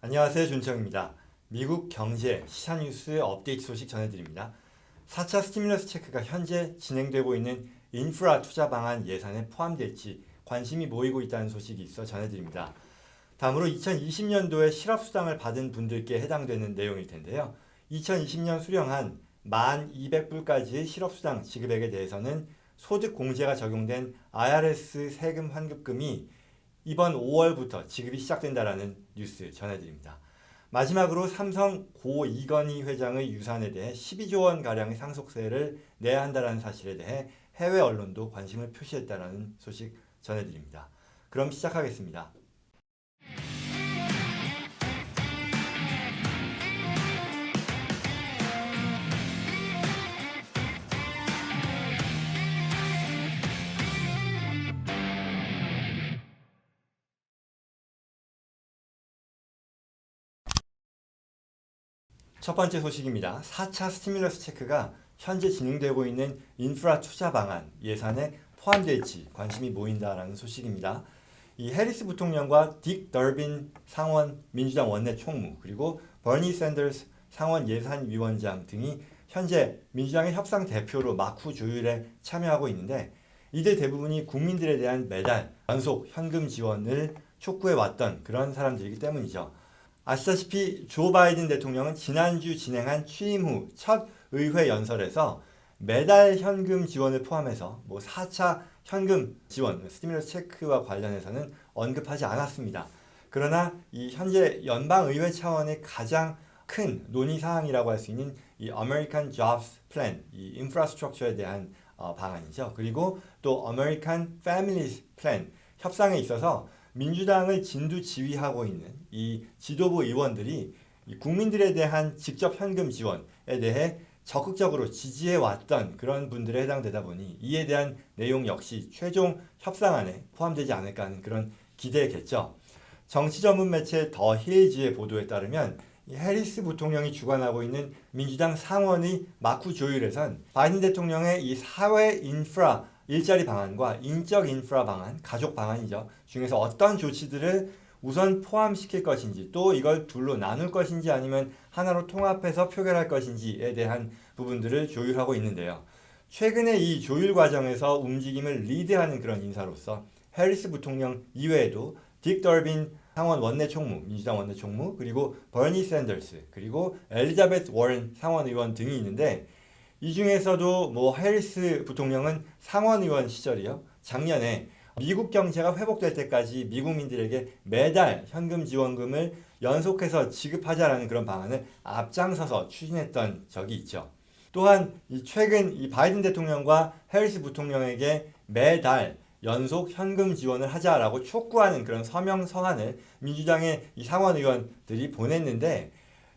안녕하세요. 준청입니다. 미국 경제 시사 뉴스 업데이트 소식 전해드립니다. 4차 스티뮬러스 체크가 현재 진행되고 있는 인프라 투자 방안 예산에 포함될지 관심이 모이고 있다는 소식이 있어 전해드립니다. 다음으로 2020년도에 실업수당을 받은 분들께 해당되는 내용일 텐데요. 2020년 수령한 1,200불까지의 실업수당 지급액에 대해서는 소득 공제가 적용된 IRS 세금 환급금이 이번 5월부터 지급이 시작된다라는 뉴스 전해드립니다. 마지막으로 삼성 고 이건희 회장의 유산에 대해 12조 원 가량의 상속세를 내야 한다는 사실에 대해 해외 언론도 관심을 표시했다라는 소식 전해드립니다. 그럼 시작하겠습니다. 첫 번째 소식입니다. 4차 스티뮬러스 체크가 현재 진행되고 있는 인프라 투자 방안 예산에 포함될지 관심이 모인다라는 소식입니다. 이 해리스 부통령과 딕 더빈 상원 민주당 원내 총무 그리고 버니 샌더스 상원 예산위원장 등이 현재 민주당의 협상 대표로 막후 조율에 참여하고 있는데 이들 대부분이 국민들에 대한 매달 연속 현금 지원을 촉구해 왔던 그런 사람들이기 때문이죠. 아시다시피 조 바이든 대통령은 지난주 진행한 취임 후 첫 의회 연설에서 매달 현금 지원을 포함해서 뭐 4차 현금 지원, 스티뮬러스 체크와 관련해서는 언급하지 않았습니다. 그러나 이 현재 연방 의회 차원의 가장 큰 논의 사항이라고 할 수 있는 이 American Jobs Plan, 이 인프라스트럭처에 대한 어, 방안이죠. 그리고 또 American Families Plan 협상에 있어서 민주당을 진두 지휘하고 있는 이 지도부 의원들이 이 국민들에 대한 직접 현금 지원에 대해 적극적으로 지지해 왔던 그런 분들에 해당되다 보니 이에 대한 내용 역시 최종 협상안에 포함되지 않을까 하는 그런 기대겠죠. 정치 전문 매체 더 힐즈의 보도에 따르면 이 해리스 부통령이 주관하고 있는 민주당 상원의 마쿠 조율에선 바이든 대통령의 이 사회 인프라 일자리 방안과 인적 인프라 방안, 가족 방안이죠. 중에서 어떤 조치들을 우선 포함시킬 것인지 또 이걸 둘로 나눌 것인지 아니면 하나로 통합해서 표결할 것인지에 대한 부분들을 조율하고 있는데요. 최근에 이 조율 과정에서 움직임을 리드하는 그런 인사로서 해리스 부통령 이외에도 딕 더빈 상원 원내 총무, 민주당 원내 총무, 그리고 버니 샌더스, 그리고 엘리자베스 워렌 상원 의원 등이 있는데 이 중에서도 뭐 해리스 부통령은 상원 의원 시절이요. 작년에 미국 경제가 회복될 때까지 미국민들에게 매달 현금 지원금을 연속해서 지급하자라는 그런 방안을 앞장서서 추진했던 적이 있죠. 또한 이 최근 이 바이든 대통령과 해리스 부통령에게 매달 연속 현금 지원을 하자라고 촉구하는 그런 서명 서한을 민주당의 이 상원 의원들이 보냈는데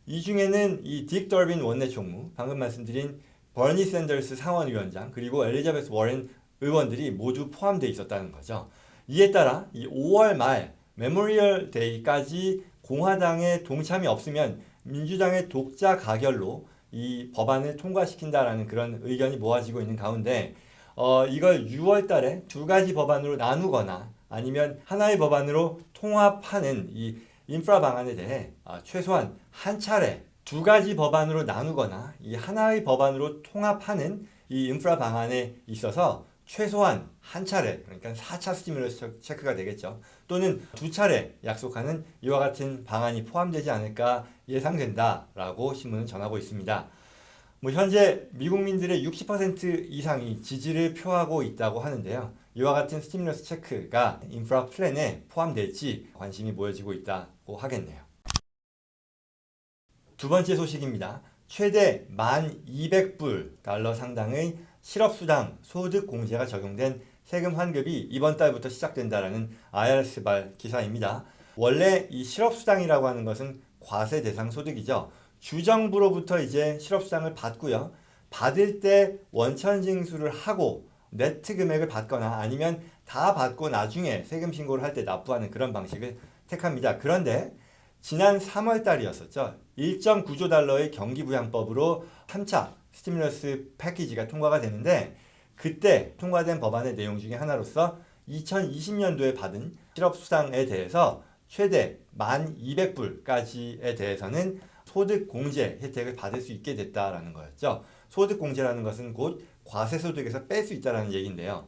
이 중에는 이 딕 더빈 원내 총무, 방금 말씀드린 버니 샌더스 상원위원장 그리고 엘리자베스 워렌 의원들이 모두 포함되어 있었다는 거죠. 이에 따라 이 5월 말 메모리얼 데이까지 공화당의 동참이 없으면 민주당의 독자 가결로 이 법안을 통과시킨다라는 그런 의견이 모아지고 있는 가운데 어, 이걸 6월 달에 두 가지 법안으로 나누거나 아니면 하나의 법안으로 통합하는 이 인프라 방안에 대해 어, 최소한 한 차례 두 가지 법안으로 나누거나 이 하나의 법안으로 통합하는 이 인프라 방안에 있어서 최소한 한 차례 그러니까 4차 스티뮬러스 체크가 되겠죠. 또는 두 차례 약속하는 이와 같은 방안이 포함되지 않을까 예상된다라고 신문은 전하고 있습니다. 뭐 현재 미국민들의 60% 이상이 지지를 표하고 있다고 하는데요. 이와 같은 스티뮬러스 체크가 인프라 플랜에 포함될지 관심이 모여지고 있다고 하겠네요. 두 번째 소식입니다. 최대 1,200불 달러 상당의 실업수당 소득 공제가 적용된 세금 환급이 이번 달부터 시작된다라는 IRS발 기사입니다. 원래 이 실업수당이라고 하는 것은 과세 대상 소득이죠. 주정부로부터 이제 실업수당을 받고요. 받을 때 원천 징수를 하고 네트 금액을 받거나 아니면 다 받고 나중에 세금 신고를 할 때 납부하는 그런 방식을 택합니다. 그런데 지난 3월 달이었었죠. 1.9조 달러의 경기 부양법으로 3차 스티뮬러스 패키지가 통과가 되는데 그때 통과된 법안의 내용 중에 하나로서 2020년도에 받은 실업수당에 대해서 최대 1,200불까지에 대해서는 소득 공제 혜택을 받을 수 있게 됐다라는 거였죠. 소득 공제라는 것은 곧 과세 소득에서 뺄 수 있다라는 얘기인데요.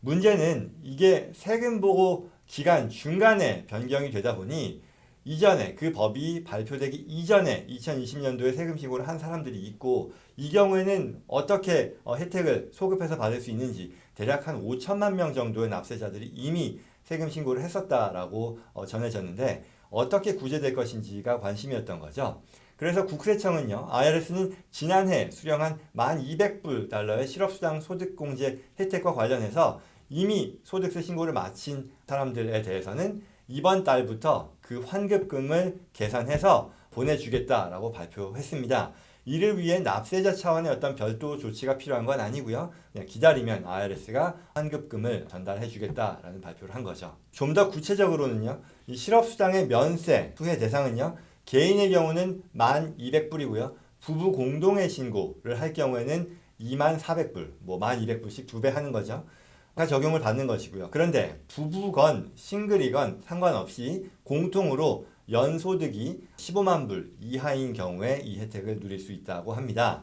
문제는 이게 세금 보고 기간 중간에 변경이 되다 보니 이전에 그 법이 발표되기 이전에 2020년도에 세금 신고를 한 사람들이 있고 이 경우에는 어떻게 어, 혜택을 소급해서 받을 수 있는지 대략 한 5천만 명 정도의 납세자들이 이미 세금 신고를 했었다라고 어, 전해졌는데 어떻게 구제될 것인지가 관심이었던 거죠. 그래서 국세청은요, IRS는 지난해 수령한 1,200불 달러의 실업수당 소득공제 혜택과 관련해서 이미 소득세 신고를 마친 사람들에 대해서는 이번 달부터 그 환급금을 계산해서 보내주겠다라고 발표했습니다. 이를 위해 납세자 차원의 어떤 별도 조치가 필요한 건 아니고요. 그냥 기다리면 IRS가 환급금을 전달해 주겠다라는 발표를 한 거죠. 좀 더 구체적으로는요. 이 실업수당의 면세 후의 대상은요. 개인의 경우는 1,200불이고요. 부부 공동의 신고를 할 경우에는 24,400불, 뭐 1,200불씩 두 배 하는 거죠. 가 적용을 받는 것이고요. 그런데 부부건 싱글이건 상관없이 공통으로 연소득이 15만 불 이하인 경우에 이 혜택을 누릴 수 있다고 합니다.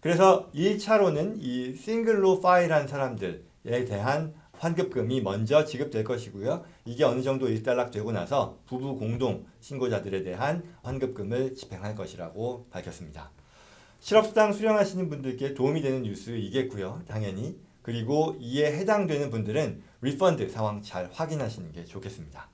그래서 1차로는 이 싱글로 파일한 사람들에 대한 환급금이 먼저 지급될 것이고요. 이게 어느 정도 일단락되고 나서 부부 공동 신고자들에 대한 환급금을 집행할 것이라고 밝혔습니다. 실업수당 수령하시는 분들께 도움이 되는 뉴스이겠고요. 당연히. 그리고 이에 해당되는 분들은 리펀드 상황 잘 확인하시는 게 좋겠습니다.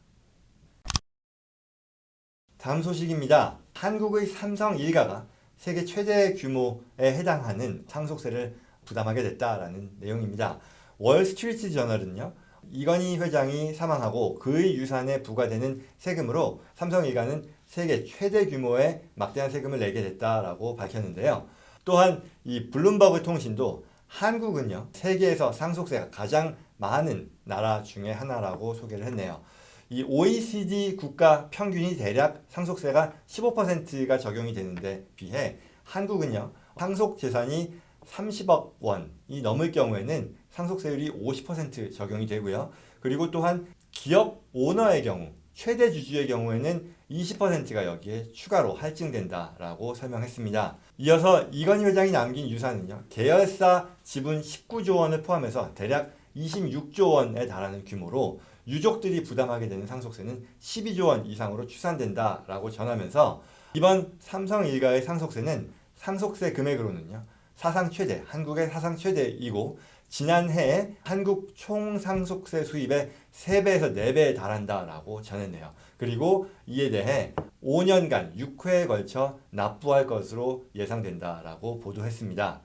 다음 소식입니다. 한국의 삼성 일가가 세계 최대 규모에 해당하는 상속세를 부담하게 됐다라는 내용입니다. 월스트리트 저널은요. 이건희 회장이 사망하고 그의 유산에 부과되는 세금으로 삼성 일가는 세계 최대 규모의 막대한 세금을 내게 됐다라고 밝혔는데요. 또한 이 블룸버그 통신도 한국은요 세계에서 상속세가 가장 많은 나라 중에 하나라고 소개를 했네요. 이 OECD 국가 평균이 대략 상속세가 15%가 적용이 되는데 비해 한국은요 상속 재산이 30억 원이 넘을 경우에는 상속세율이 50% 적용이 되고요. 그리고 또한 기업 오너의 경우 최대 주주의 경우에는 20%가 여기에 추가로 할증된다라고 설명했습니다. 이어서 이건희 회장이 남긴 유산은요. 계열사 지분 19조 원을 포함해서 대략 26조 원에 달하는 규모로 유족들이 부담하게 되는 상속세는 12조 원 이상으로 추산된다라고 전하면서 이번 삼성 일가의 상속세는 상속세 금액으로는요. 사상 최대, 한국의 사상 최대이고 지난해에 한국 총 상속세 수입의 3배에서 4배에 달한다라고 전했네요. 그리고 이에 대해 5년간 6회에 걸쳐 납부할 것으로 예상된다라고 보도했습니다.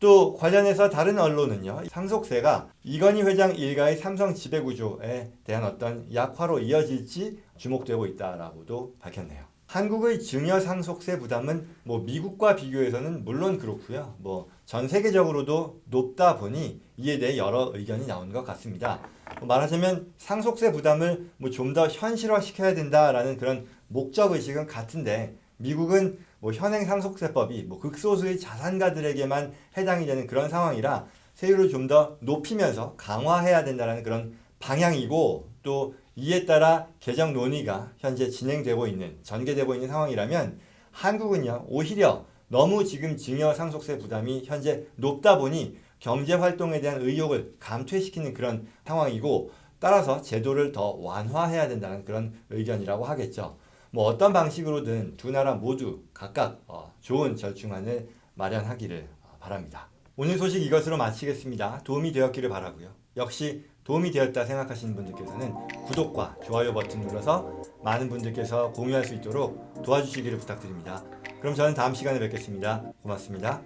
또 관련해서 다른 언론은요. 상속세가 이건희 회장 일가의 삼성 지배구조에 대한 어떤 약화로 이어질지 주목되고 있다라고도 밝혔네요. 한국의 증여 상속세 부담은 뭐 미국과 비교해서는 물론 그렇고요. 뭐 전 세계적으로도 높다 보니 이에 대해 여러 의견이 나오는 것 같습니다. 뭐 말하자면 상속세 부담을 뭐 좀 더 현실화 시켜야 된다라는 그런 목적 의식은 같은데 미국은 뭐 현행 상속세법이 뭐 극소수의 자산가들에게만 해당이 되는 그런 상황이라 세율을 좀 더 높이면서 강화해야 된다는 그런 방향이고 또 이에 따라 개정 논의가 현재 진행되고 있는 전개되고 있는 상황이라면 한국은요 오히려 너무 지금 증여 상속세 부담이 현재 높다 보니 경제 활동에 대한 의욕을 감퇴시키는 그런 상황이고 따라서 제도를 더 완화해야 된다는 그런 의견이라고 하겠죠. 뭐 어떤 방식으로든 두 나라 모두 각각 어, 좋은 절충안을 마련하기를 어, 바랍니다. 오늘 소식 이것으로 마치겠습니다. 도움이 되었기를 바라고요. 역시 도움이 되었다 생각하시는 분들께서는 구독과 좋아요 버튼 눌러서 많은 분들께서 공유할 수 있도록 도와주시기를 부탁드립니다. 그럼 저는 다음 시간에 뵙겠습니다. 고맙습니다.